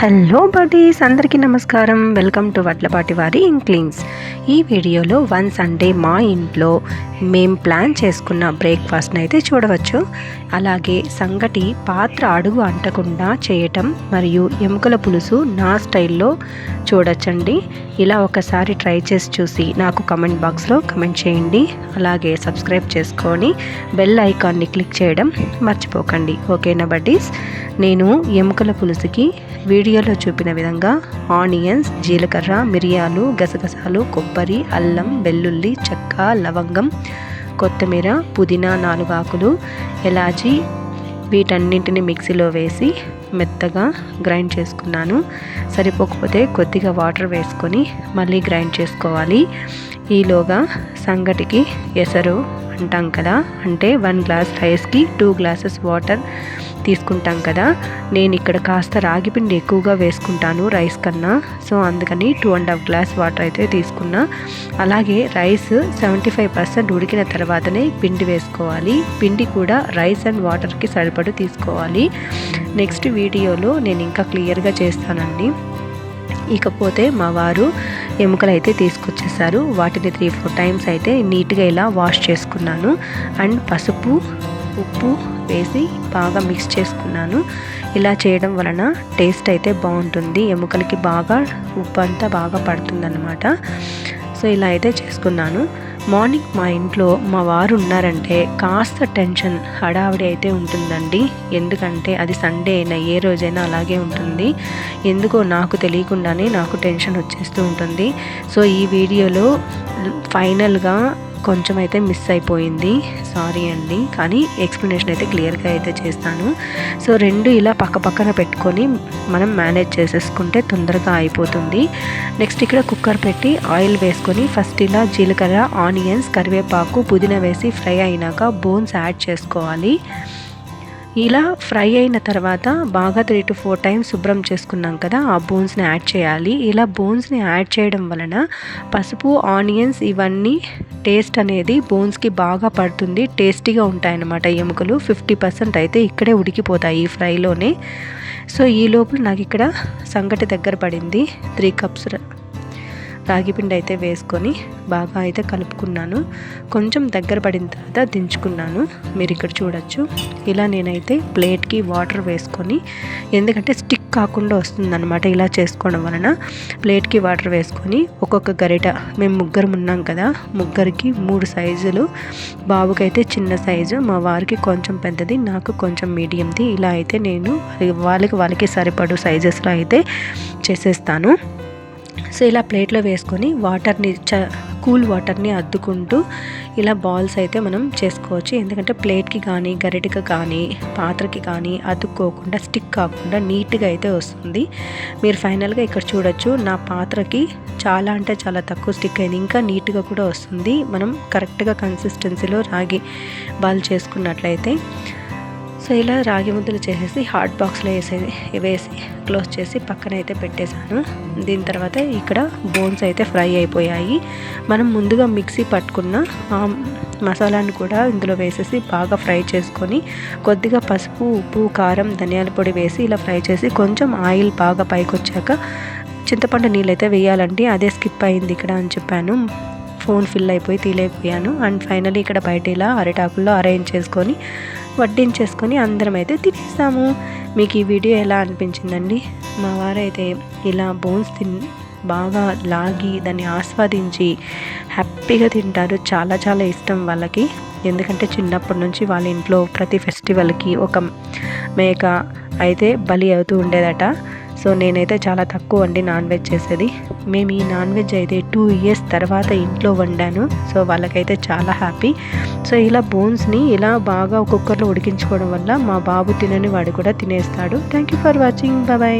Hello buddies అందరికీ నమస్కారం. Welcome to Vadlapati వారి ఇంక్లింగ్స్ ఈ వీడియోలో వన్ సండే మా ఇంట్లో మేం ప్లాన్ చేసుకున్న బ్రేక్ఫాస్ట్ని అయితే చూడవచ్చు. అలాగే సంగటి పాత్ర అడుగు అంటకుండా చేయటం మరియు ఎముకల పులుసు నా స్టైల్లో చూడొచ్చండి. ఇలా ఒకసారి ట్రై చేసి చూసి నాకు కమెంట్ బాక్స్లో కమెంట్ చేయండి. అలాగే సబ్స్క్రైబ్ చేసుకొని బెల్ ఐకాన్ని క్లిక్ చేయడం మర్చిపోకండి. ఓకేనా బడ్డీస్ నేను ఎముకల పులుసుకి వీడియోలో చూపిన విధంగా ఆనియన్స్ జీలకర్ర మిరియాలు గసగసాలు కొబ్బరి అల్లం వెల్లుల్లి చెక్క లవంగం కొత్తిమీర పుదీనా నాలుగు ఆకులు ఎలాచి వీటన్నింటిని మిక్సీలో వేసి మెత్తగా గ్రైండ్ చేసుకున్నాను. సరిపోకపోతే కొద్దిగా వాటర్ వేసుకొని మళ్ళీ గ్రైండ్ చేసుకోవాలి. ఈలోగా సంగటికి ఎసరు అంటాం కదా అంటే వన్ గ్లాస్ రైస్కి టూ గ్లాసెస్ వాటర్ తీసుకుంటాం కదా. నేను ఇక్కడ కాస్త రాగి పిండి ఎక్కువగా వేసుకుంటాను రైస్ కన్నా. సో అందుకని two and half glass water అయితే తీసుకున్నా. అలాగే రైస్ సెవెంటీ ఫైవ్ పర్సెంట్ ఉడికిన తర్వాతనే పిండి వేసుకోవాలి. పిండి కూడా రైస్ అండ్ వాటర్కి సరిపడు తీసుకోవాలి. నెక్స్ట్ వీడియోలో నేను ఇంకా క్లియర్గా చేస్తానండి. ఇకపోతే మా వారు ఎముకలు అయితే తీసుకొచ్చేసారు. వాటిని త్రీ ఫోర్ టైమ్స్ అయితే నీట్గా ఇలా వాష్ చేసుకున్నాను. అండ్ పసుపు ఉప్పు వేసి బాగా మిక్స్ చేసుకున్నాను. ఇలా చేయడం వలన టేస్ట్ అయితే బాగుంటుంది. ఎముకలకి బాగా ఉప్పు అంతా బాగా పడుతుందన్నమాట. సో ఇలా అయితే చేసుకున్నాను. మార్నింగ్ మా ఇంట్లో మా వారు ఉన్నారంటే కాస్త టెన్షన్ హడావిడి అయితే ఉంటుందండి. ఎందుకంటే అది సండే అయినా ఏ రోజైనా అలాగే ఉంటుంది. ఎందుకో నాకు తెలియకుండానే నాకు టెన్షన్ వచ్చేస్తూ ఉంటుంది. సో ఈ వీడియోలో ఫైనల్గా కొంచెం అయితే మిస్ అయిపోయింది. సారీ అండి. కానీ ఎక్స్ప్లెనేషన్ అయితే క్లియర్గా అయితే చేస్తాను. సో రెండు ఇలా పక్క పక్కన పెట్టుకొని మనం మేనేజ్ చేసేసుకుంటే తొందరగా అయిపోతుంది. నెక్స్ట్ ఇక్కడ కుక్కర్ పెట్టి ఆయిల్ వేసుకొని ఫస్ట్ ఇలా జీలకర్ర ఆనియన్స్ కరివేపాకు పుదీనా వేసి ఫ్రై అయినాక బోన్స్ యాడ్ చేసుకోవాలి. ఇలా ఫ్రై అయిన తర్వాత బాగా త్రీ టు ఫోర్ టైమ్స్ శుభ్రం చేసుకున్నాం కదా ఆ బోన్స్ని యాడ్ చేయాలి. ఇలా బోన్స్ని యాడ్ చేయడం వలన పసుపు ఆనియన్స్ ఇవన్నీ టేస్ట్ అనేది బోన్స్కి బాగా పడుతుంది టేస్టీగా ఉంటాయన్నమాట ఎముకలు. ఫిఫ్టీ పర్సెంట్ అయితే ఇక్కడే ఉడికిపోతాయి ఈ ఫ్రైలోనే సో ఈ లోపల నాకు ఇక్కడ సంగటి దగ్గర పడింది. త్రీ కప్స్ రాగిపిండి అయితే వేసుకొని బాగా అయితే కలుపుకున్నాను. కొంచెం దగ్గర పడిన తర్వాత దించుకున్నాను. మీరు ఇక్కడ చూడొచ్చు. ఇలా నేనైతే ప్లేట్కి వాటర్ వేసుకొని ఎందుకంటే స్టిక్ కాకుండా వస్తుందన్నమాట ఇలా చేసుకోవడం వలన. ప్లేట్కి వాటర్ వేసుకొని ఒక్కొక్క గరిట మేము ముగ్గురు ఉన్నాం కదా ముగ్గురికి మూడు సైజులు. బాబుకైతే చిన్న సైజు మా వారికి కొంచెం పెద్దది నాకు కొంచెం మీడియంది. ఇలా అయితే నేను వాళ్ళకి వాళ్ళకి సరిపడు సైజెస్లో అయితే చేసేస్తాను. సో ఇలా ప్లేట్లో వేసుకొని వాటర్ని చ కూల్ వాటర్ని అద్దుకుంటూ ఇలా బాల్స్ అయితే మనం చేసుకోవచ్చు. ఎందుకంటే ప్లేట్కి కానీ గరిటకి కానీ పాత్రకి కానీ అతుక్కోకుండా స్టిక్ కాకుండా నీట్గా అయితే వస్తుంది. మీరు ఫైనల్గా ఇక్కడ చూడొచ్చు నా పాత్రకి చాలా అంటే చాలా తక్కువ స్టిక్ అయింది. ఇంకా నీట్గా కూడా వస్తుంది. మనం కరెక్ట్గా కన్సిస్టెన్సీలో రాగి బాల్ చేసుకున్నట్లయితే సో ఇలా రాగి ముద్దలు చేసేసి హాట్ బాక్స్లో వేసేది వేసి క్లోజ్ చేసి పక్కన అయితే పెట్టేశాను. దీని తర్వాత ఇక్కడ బోన్స్ అయితే ఫ్రై అయిపోయాయి. మనం ముందుగా మిక్సీ పట్టుకున్న మసాలాను కూడా ఇందులో వేసేసి బాగా ఫ్రై చేసుకొని కొద్దిగా పసుపు ఉప్పు కారం ధనియాల పొడి వేసి ఇలా ఫ్రై చేసి కొంచెం ఆయిల్ బాగా పైకి వచ్చాక చింతపండు నీళ్ళైతే వేయాలండి. అదే స్కిప్ అయింది ఇక్కడ అని చెప్పాను. ఫోన్ ఫిల్ అయిపోయి తీలేకపోయాను. అండ్ ఫైనలీ ఇక్కడ బయట ఇలా అరిటాకుల్లో అరేంజ్ చేసుకొని వడ్డించేసుకొని అందరం అయితే తినేసాము. మీకు ఈ వీడియో ఎలా అనిపించిందండి? మా వారైతే ఇలా బోన్స్ తిన్ బాగా లాగి దాన్ని ఆస్వాదించి హ్యాపీగా తింటారు. చాలా చాలా ఇష్టం వాళ్ళకి. ఎందుకంటే చిన్నప్పటి నుంచి వాళ్ళ ఇంట్లో ప్రతి ఫెస్టివల్కి ఒక మేక అయితే బలి అవుతూ ఉండేదట. సో నేనైతే చాలా తక్కువ అండి నాన్ వెజ్ చేసేది. మేము ఈ నాన్ వెజ్ అయితే టూ ఇయర్స్ తర్వాత ఇంట్లో వండాను. సో వాళ్ళకైతే చాలా హ్యాపీ సో ఇలా బోన్స్ని ఇలా బాగా కుక్కర్లో ఉడికించుకోవడం వల్ల మా బాబు తినని వాడు కూడా తినేస్తాడు. Thank you for watching bye